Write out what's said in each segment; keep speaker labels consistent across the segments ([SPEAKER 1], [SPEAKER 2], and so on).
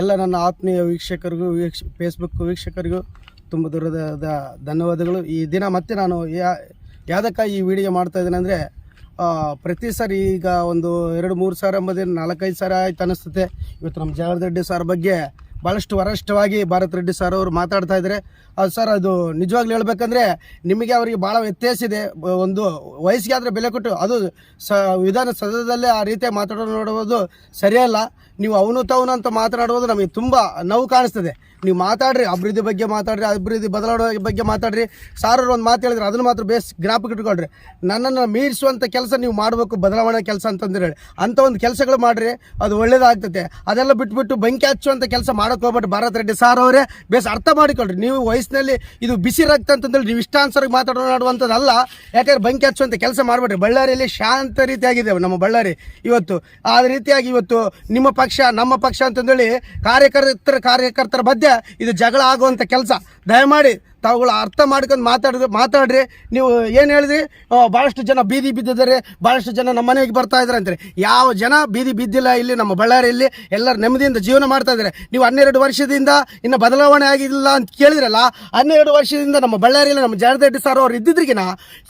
[SPEAKER 1] ಎಲ್ಲ ನನ್ನ ಆತ್ಮೀಯ ವೀಕ್ಷಕರಿಗೂ, ವೀಕ್ಷ ಫೇಸ್ಬುಕ್ ವೀಕ್ಷಕರಿಗೂ ತುಂಬ ದೂರದ ಧನ್ಯವಾದಗಳು. ಈ ದಿನ ಮತ್ತೆ ನಾನು ಯಾ ಈ ವಿಡಿಯೋ ಮಾಡ್ತಾ ಇದ್ದೀನಿ ಅಂದರೆ ಪ್ರತಿ ಸಾರಿ ಈಗ ಒಂದು ಎರಡು ಮೂರು ಸಾವಿರ ಎಂಬುದೇನು ನಾಲ್ಕೈದು ಸಾವಿರ ಆಯ್ತು ಅನ್ನಿಸ್ತದೆ. ಇವತ್ತು ನಮ್ಮ ಜಗದ್ ಸಾರ್ ಸರ್ ಬಗ್ಗೆ ಭಾಳಷ್ಟು ವರಷ್ಟವಾಗಿ ಭಾರತ್ ರೆಡ್ಡಿ ಸರ್ ಅವರು ಮಾತಾಡ್ತಾ ಇದ್ದಾರೆ. ಅದು ಸರ್ ಅದು ನಿಜವಾಗ್ಲೂ ಹೇಳ್ಬೇಕಂದ್ರೆ ನಿಮಗೆ ಅವರಿಗೆ ಭಾಳ ವ್ಯತ್ಯಾಸ ಇದೆ. ಒಂದು ವಯಸ್ಸಿಗೆ ಆದರೆ ಬೆಲೆ ಕೊಟ್ಟು ಅದು ಸ ವಿಧಾನ ಸದನದಲ್ಲೇ ಆ ರೀತಿಯ ಮಾತಾಡೋದು ನೋಡುವುದು ಸರಿಯಲ್ಲ. ನೀವು ಅವನು ತವನು ಅಂತ ಮಾತನಾಡುವುದು ನಮಗೆ ತುಂಬ ನೋವು ಕಾಣಿಸ್ತದೆ. ನೀವು ಮಾತಾಡ್ರಿ, ಅಭಿವೃದ್ಧಿ ಬಗ್ಗೆ ಮಾತಾಡ್ರಿ, ಅಭಿವೃದ್ಧಿ ಬದಲಾವಣೆ ಬಗ್ಗೆ ಮಾತಾಡ್ರಿ. ಸಾರರು ಒಂದು ಮಾತು ಹೇಳಿದ್ರೆ ಅದನ್ನು ಮಾತ್ರ ಬೇಸ್ ಜ್ಞಾಪಕ ಇಟ್ಕೊಳ್ರಿ. ನನ್ನನ್ನು ಮೀರಿಸುವಂಥ ಕೆಲಸ ನೀವು ಮಾಡಬೇಕು, ಬದಲಾವಣೆ ಕೆಲಸ ಅಂತಂದ್ರೆ ಹೇಳಿ. ಅಂಥ ಒಂದು ಕೆಲಸಗಳು ಮಾಡಿರಿ, ಅದು ಒಳ್ಳೇದಾಗ್ತದೆ ಅದೆಲ್ಲ ಬಿಟ್ಬಿಟ್ಟು ಬೆಂಕಿ ಹಚ್ಚುವಂಥ ಕೆಲಸ ಮಾಡೋಕೆ ಹೋಗ್ಬಿಟ್ಟು ಭಾರತ್ ರೆಡ್ಡಿ ಸಾರ್ ಅವರೇ, ಬೇಸ್ ಅರ್ಥ ಮಾಡಿಕೊಳ್ರಿ. ನೀವು ವಯಸ್ಸಿನಲ್ಲಿ ಇದು ಬಿಸಿ ರಕ್ತ ಅಂತಂದೇಳಿ ನೀವು ಮಾತಾಡೋಣ ಮಾತಾಡುವಂಥದ್ದಲ್ಲ ಯಾಕಂದ್ರೆ ಬೆಂಕಿ ಹಚ್ಚುವಂಥ ಕೆಲಸ ಮಾಡಬೇಡ್ರಿ. ಬಳ್ಳಾರಿಯಲ್ಲಿ ಶಾಂತ ರೀತಿಯಾಗಿದೆ ನಮ್ಮ ಬಳ್ಳಾರಿ ಇವತ್ತು. ಆ ರೀತಿಯಾಗಿ ಇವತ್ತು ನಿಮ್ಮ ಪಕ್ಷ, ನಮ್ಮ ಪಕ್ಷ ಅಂತಂದೇಳಿ ಕಾರ್ಯಕರ್ತರ ಕಾರ್ಯಕರ್ತರ ಮಧ್ಯೆ ಇದು ಜಗಳ ಆಗುವಂತ ಕೆಲಸ. ದಯಮಾಡಿ ತಾವುಗಳು ಅರ್ಥ ಮಾಡ್ಕೊಂಡು ಮಾತಾಡಿದ್ರೆ ಮಾತಾಡ್ರಿ. ನೀವು ಏನು ಹೇಳಿದ್ರಿ? ಭಾಳಷ್ಟು ಜನ ಬೀದಿ ಬಿದ್ದಿದ್ದಾರೆ. ಭಾಳಷ್ಟು ಜನ ನಮ್ಮ ಮನೆಗೆ ಬರ್ತಾ ಇದ್ದಾರೆ ಅಂತಾರೆ. ಯಾವ ಜನ ಬೀದಿ ಬಿದ್ದಿಲ್ಲ ಇಲ್ಲಿ? ನಮ್ಮ ಬಳ್ಳಾರಿಯಲ್ಲಿ ಎಲ್ಲರೂ ನೆಮ್ಮದಿಯಿಂದ ಜೀವನ ಮಾಡ್ತಾ ಇದ್ದಾರೆ. ನೀವು ಹನ್ನೆರಡು ವರ್ಷದಿಂದ ಇನ್ನು ಬದಲಾವಣೆ ಆಗಿಲ್ಲ ಅಂತ ಕೇಳಿದ್ರಲ್ಲ, ಹನ್ನೆರಡು ವರ್ಷದಿಂದ ನಮ್ಮ ಬಳ್ಳಾರಿಯಲ್ಲಿ ನಮ್ಮ ಜಯದಡ್ಡಿ ಸರ್ ಅವ್ರು ಇದ್ದಿದ್ರಿಗಿನ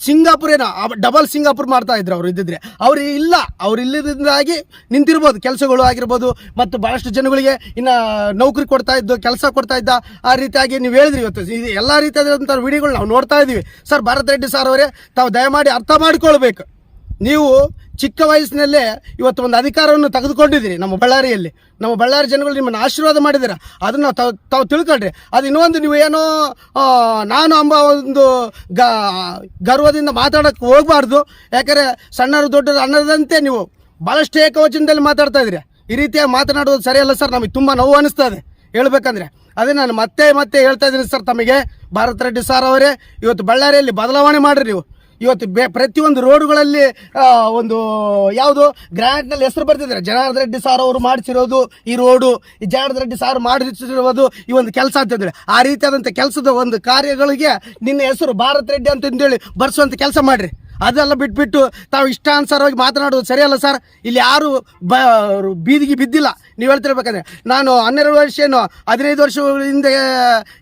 [SPEAKER 1] ಸಿಂಗಾಪುರೇನ ಡಬಲ್ ಸಿಂಗಾಪುರ್ ಮಾಡ್ತಾ ಇದ್ರು ಅವ್ರು ಇದ್ದಿದ್ರೆ. ಅವ್ರು ಇಲ್ಲ. ಅವ್ರು ಇಲ್ಲದಿಂದಾಗಿ ನಿಂತಿರ್ಬೋದು. ಕೆಲಸಗಳು ಆಗಿರ್ಬೋದು. ಮತ್ತು ಭಾಳಷ್ಟು ಜನಗಳಿಗೆ ಇನ್ನು ನೌಕರಿ ಕೊಡ್ತಾ ಇದ್ದು, ಕೆಲಸ ಕೊಡ್ತಾ ಇದ್ದ ಆ ರೀತಿಯಾಗಿ ನೀವು ಹೇಳಿದ್ರಿ. ಇವತ್ತು ಇದು ಎಲ್ಲ ರೀತಿಯಾದಂಥ ವಿಡಿಯೋಗಳು ನಾವು ನೋಡ್ತಾ ಇದ್ದೀವಿ. ಸರ್, ಭಾರತ ರೆಡ್ಡಿ ಸರ್ ಅವರೇ, ತಾವು ದಯಮಾಡಿ ಅರ್ಥ ಮಾಡಿಕೊಳ್ಬೇಕು. ನೀವು ಚಿಕ್ಕ ವಯಸ್ಸಿನಲ್ಲೇ ಇವತ್ತು ಒಂದು ಅಧಿಕಾರವನ್ನು ತೆಗೆದುಕೊಂಡಿದ್ದೀರಿ ನಮ್ಮ ಬಳ್ಳಾರಿಯಲ್ಲಿ. ನಮ್ಮ ಬಳ್ಳಾರಿ ಜನಗಳು ನಿಮ್ಮನ್ನು ಆಶೀರ್ವಾದ ಮಾಡಿದ್ದೀರ? ಅದನ್ನು ತಾವು ತಾವು ತಿಳ್ಕೊಳ್ರಿ. ಅದು ಇನ್ನೊಂದು ನೀವು ಏನೋ ನಾನು ಅಂಬ ಒಂದು ಗರ್ವದಿಂದ ಮಾತಾಡೋಕ್ಕೆ ಹೋಗಬಾರ್ದು. ಯಾಕಂದರೆ ಸಣ್ಣರು ದೊಡ್ಡರು ಅನ್ನದಂತೆ ನೀವು ಭಾಳಷ್ಟು ಏಕವಚನದಲ್ಲಿ ಮಾತಾಡ್ತಾ ಇದ್ದೀರಿ. ಈ ರೀತಿಯಾಗಿ ಮಾತನಾಡೋದು ಸರಿಯಲ್ಲ ಸರ್, ನಮಗೆ ತುಂಬ ನೋವು ಅನ್ನಿಸ್ತಾ ಇದೆ. ಹೇಳ್ಬೇಕಂದ್ರೆ. ಅದೇ ನಾನು ಮತ್ತೆ ಮತ್ತೆ ಹೇಳ್ತಾ ಇದ್ದೀನಿ ಸರ್ ತಮಗೆ. ಭಾರತ್ ರೆಡ್ಡಿ ಸರ್ ಅವರೇ, ಇವತ್ತು ಬಳ್ಳಾರಿಯಲ್ಲಿ ಬದಲಾವಣೆ ಮಾಡಿರಿ ನೀವು. ಇವತ್ತು ಬೇ ಪ್ರತಿಯೊಂದು ರೋಡುಗಳಲ್ಲಿ ಒಂದು, ಯಾವುದು ಗ್ರ್ಯಾಂಡ್ನಲ್ಲಿ ಹೆಸರು ಬರ್ತಿದ್ದಾರೆ ಜನಾರ್ದನ್ ರೆಡ್ಡಿ ಸಾರ್ ಅವರು ಮಾಡಿಸಿರೋದು ಈ ರೋಡು, ಈ ಜನಾರ್ದನ್ ರೆಡ್ಡಿ ಸಾರ್ ಮಾಡಿಸಿರೋದು ಈ ಒಂದು ಕೆಲಸ ಅಂತಂದೇಳಿ ಆ ರೀತಿಯಾದಂಥ ಕೆಲಸದ ಒಂದು ಕಾರ್ಯಗಳಿಗೆ ನಿನ್ನ ಹೆಸರು ಭಾರತ್ ರೆಡ್ಡಿ ಅಂತಂದೇಳಿ ಬರ್ಸುವಂಥ ಕೆಲಸ ಮಾಡಿರಿ. ಅದೆಲ್ಲ ಬಿಟ್ಬಿಟ್ಟು ತಾವು ಇಷ್ಟಾನುಸಾರವಾಗಿ ಮಾತನಾಡೋದು ಸರಿಯಲ್ಲ ಸರ್. ಇಲ್ಲಿ ಯಾರು ಬೀದಿಗೆ ಬಿದ್ದಿಲ್ಲ. ನೀವು ಹೇಳ್ತಿರ್ಬೇಕಂದ್ರೆ ನಾನು ಹನ್ನೆರಡು ವರ್ಷ ಏನು, ಹದಿನೈದು ವರ್ಷ ಹಿಂದೆ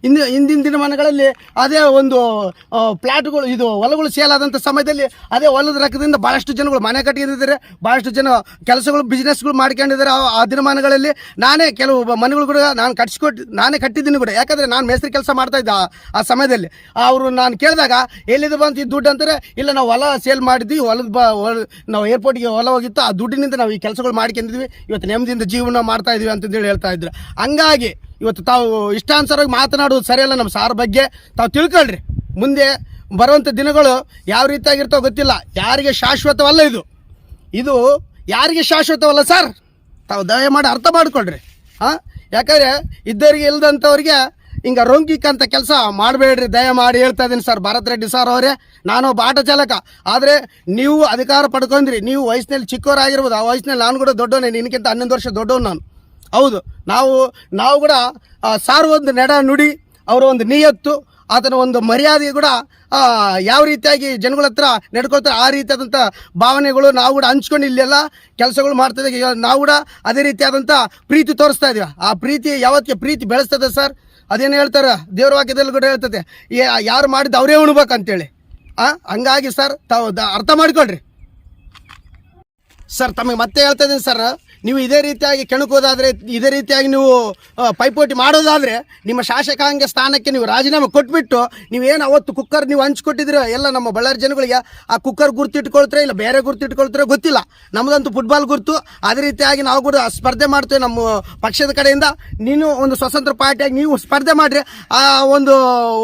[SPEAKER 1] ಹಿಂದೆ, ಹಿಂದಿನ ದಿನಮಾನಗಳಲ್ಲಿ ಅದೇ ಒಂದು ಪ್ಲಾಟ್ಗಳು, ಇದು ಹೊಲಗಳು ಸೇಲ್ ಆದಂಥ ಸಮಯದಲ್ಲಿ ಅದೇ ಹೊಲದ ರಕ್ಕದಿಂದ ಭಾಳಷ್ಟು ಜನಗಳು ಮನೆ ಕಟ್ಟಿದ್ದಾರೆ ಭಾಳಷ್ಟು ಜನ ಕೆಲಸಗಳು ಬಿಸ್ನೆಸ್ಗಳು ಮಾಡ್ಕೊಂಡಿದ್ದಾರೆ. ಆ- ದಿನಮಾನಗಳಲ್ಲಿ ನಾನೇ ಕೆಲವು ಮನೆಗಳು ಕೂಡ ನಾನು ಕಟ್ಸ್ಕೊಟ್ಟು ನಾನೇ ಕಟ್ಟಿದ್ದೀನಿ ಕೂಡ. ಯಾಕಂದರೆ ನಾನು ಮೇಸ್ತ್ರಿ ಕೆಲಸ ಮಾಡ್ತಾ ಇದ್ದೆ ಆ- ಸಮಯದಲ್ಲಿ. ಅವರು ನಾನು ಕೇಳಿದಾಗ, ಎಲ್ಲಿದು ಬಂತು ಈ ದುಡ್ಡು ಅಂತಾರೆ, ಇಲ್ಲ ನಾವು ಹೊಲ ಸೇಲ್ ಮಾಡಿದ್ವಿ, ಹೊಲದ ಬ ನಾವು ಏರ್ಪೋರ್ಟ್ಗೆ ಹೊಲ ಹೋಗಿತ್ತು, ಆ ದುಡ್ಡಿನಿಂದ ನಾವು ಈ ಕೆಲಸಗಳು ಮಾಡ್ಕೊಂಡಿದ್ವಿ. ಇವತ್ತು ನೆಮ್ಮದಿಯಿಂದ ಜೀವನ ಮಾಡ್ತಾ ಇದೀವಿ ಅಂತಂದೇಳಿ ಹೇಳ್ತಾ ಇದ್ರು. ಹಂಗಾಗಿ ಇವತ್ತು ತಾವು ಇಷ್ಟಾನುಸಾರವಾಗಿ ಮಾತನಾಡೋದು ಸರಿಯಲ್ಲ ನಮ್ಮ ಸಾರ್ ಬಗ್ಗೆ. ತಾವು ತಿಳ್ಕೊಳ್ರಿ. ಮುಂದೆ ಬರುವಂಥ ದಿನಗಳು ಯಾವ ರೀತಿಯಾಗಿರ್ತಾವ ಗೊತ್ತಿಲ್ಲ. ಯಾರಿಗೆ ಶಾಶ್ವತವಲ್ಲ ಇದು? ಇದು ಯಾರಿಗೆ ಶಾಶ್ವತವಲ್ಲ ಸರ್? ತಾವು ದಯಮಾಡಿ ಅರ್ಥ ಮಾಡ್ಕೊಳ್ರಿ. ಹಾಂ? ಯಾಕಂದರೆ ಇದ್ದವರಿಗೆ ಇಲ್ದಂಥವ್ರಿಗೆ ಹಿಂಗೆ ರೋಂಗಿಕ್ ಅಂತ ಕೆಲಸ ಮಾಡಬೇಡ್ರಿ, ದಯಮಾಡಿ ಹೇಳ್ತಾ ಇದ್ದೀನಿ ಸರ್. ಭಾರತ್ ರೆಡ್ಡಿ ಸರ್ ಅವರೇ ನಾನು ಆಟೋ ಚಾಲಕ. ಆದರೆ ನೀವು ಅಧಿಕಾರ ಪಡ್ಕೊಂಡ್ರಿ, ನೀವು ವಯಸ್ಸಿನಲ್ಲಿ ಚಿಕ್ಕವರಾಗಿರ್ಬೋದು ಆ ವಯಸ್ಸಿನಲ್ಲಿ ನಾನು ಕೂಡ ದೊಡ್ಡವನೇ ನಿನಗಿಂತ ಹನ್ನೊಂದು ವರ್ಷ ದೊಡ್ಡವನು ನಾನು. ಹೌದು, ನಾವು ನಾವು ಕೂಡ ಸಾರು ಒಂದು ನಡ ನುಡಿ, ಅವರ ಒಂದು ನಿಯತ್ತು, ಆತನ ಒಂದು ಮರ್ಯಾದೆ ಕೂಡ ಯಾವ ರೀತಿಯಾಗಿ ಜನಗಳ ಹತ್ರ ನಡ್ಕೊಳ್ತಾರೆ, ಆ ರೀತಿಯಾದಂಥ ಭಾವನೆಗಳು ನಾವು ಕೂಡ ಹಂಚ್ಕೊಂಡು ಇಲ್ಲೆಲ್ಲ ಕೆಲಸಗಳು ಮಾಡ್ತಾ ನಾವು ಕೂಡ ಅದೇ ರೀತಿಯಾದಂಥ ಪ್ರೀತಿ ತೋರಿಸ್ತಾ ಇದೀವಿ. ಆ ಪ್ರೀತಿ ಯಾವತ್ತಿಗೆ ಪ್ರೀತಿ ಬೆಳೆಸ್ತದೆ ಸರ್? ಅದೇನು ಹೇಳ್ತಾರ? ದೇವ್ರ ವಾಕ್ಯದಲ್ಲಿ ಕೂಡ ಹೇಳ್ತದೆ ಯಾರು ಮಾಡಿದ್ದು ಅವರೇ ಉಣ್ಬೇಕಂತೇಳಿ. ಆ, ಹಂಗಾಗಿ ಸರ್ ತಾವು ಅರ್ಥ ಮಾಡ್ಕೊಳ್ರಿ. ಸರ್, ತಮಗೆ ಮತ್ತೆ ಹೇಳ್ತಾ ಇದ್ದೀನಿ ಸರ್. ನೀವು ಇದೇ ರೀತಿಯಾಗಿ ಕೆಣಕೋದಾದರೆ ಇದೇ ರೀತಿಯಾಗಿ ನೀವು ಪೈಪೋಟಿ ಮಾಡೋದಾದರೆ, ನಿಮ್ಮ ಶಾಸಕಾಂಗ ಸ್ಥಾನಕ್ಕೆ ನೀವು ರಾಜೀನಾಮೆ ಕೊಟ್ಬಿಟ್ಟು ನೀವೇನು ಅವತ್ತು ಕುಕ್ಕರ್ ನೀವು ಹಂಚ್ಕೊಟ್ಟಿದ್ರೆ ಎಲ್ಲ ನಮ್ಮ ಬಳ್ಳಾರಿ ಜನಗಳಿಗೆ ಆ ಕುಕ್ಕರ್ ಗುರ್ತಿಟ್ಕೊಳ್ತಾರೆ, ಇಲ್ಲ ಬೇರೆ ಗುರ್ತಿಟ್ಕೊಳ್ತಾರೆ ಗೊತ್ತಿಲ್ಲ. ನಮ್ಮದಂತೂ ಫುಟ್ಬಾಲ್ ಗುರ್ತು. ಅದೇ ರೀತಿಯಾಗಿ ನಾವು ಕೂಡ ಸ್ಪರ್ಧೆ ಮಾಡ್ತೇವೆ ನಮ್ಮ ಪಕ್ಷದ ಕಡೆಯಿಂದ. ನೀನು ಒಂದು ಸ್ವತಂತ್ರ ಪಾರ್ಟಿಯಾಗಿ ನೀವು ಸ್ಪರ್ಧೆ ಮಾಡಿರಿ. ಆ ಒಂದು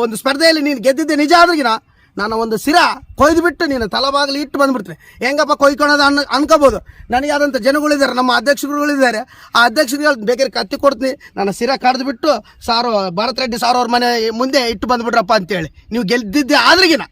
[SPEAKER 1] ಒಂದು ಸ್ಪರ್ಧೆಯಲ್ಲಿ ನೀನು ಗೆದ್ದಿದ್ದೆ ನಿಜ ಆದ್ರಿಗಿನ ನಾನು ಒಂದು ಸಿರ ಕೊಯ್ದು ಬಿಟ್ಟು ನೀನು ತಲಬಾಗಲಿ ಇಟ್ಟು ಬಂದ್ಬಿಡ್ತೀನಿ. ಹೆಂಗಪ್ಪ ಕೊಯ್ಕೊಳೋದು ಅನ್, ಅನ್ಕೋಬೋದು. ನನಗೆ ಆದಂಥ ಜನಗಳಿದ್ದಾರೆ, ನಮ್ಮ ಅಧ್ಯಕ್ಷರುಗಳಿದ್ದಾರೆ. ಆ ಅಧ್ಯಕ್ಷರುಗಳು ಬೇಕಾದ್ರೆ ಕತ್ತಿ ಕೊಡ್ತೀನಿ. ನನ್ನ ಸಿರ ಕಡ್ದು ಬಿಟ್ಟು ಸಾರು, ಭರತ್ ರೆಡ್ಡಿ ಸಾರು ಅವ್ರ ಮನೆ ಮುಂದೆ ಇಟ್ಟು ಬಂದ್ಬಿಟ್ರಪ್ಪ ಅಂತೇಳಿ. ನೀವು ಗೆದ್ದಿದ್ದೆ ಆದ್ರಿಗಿನ.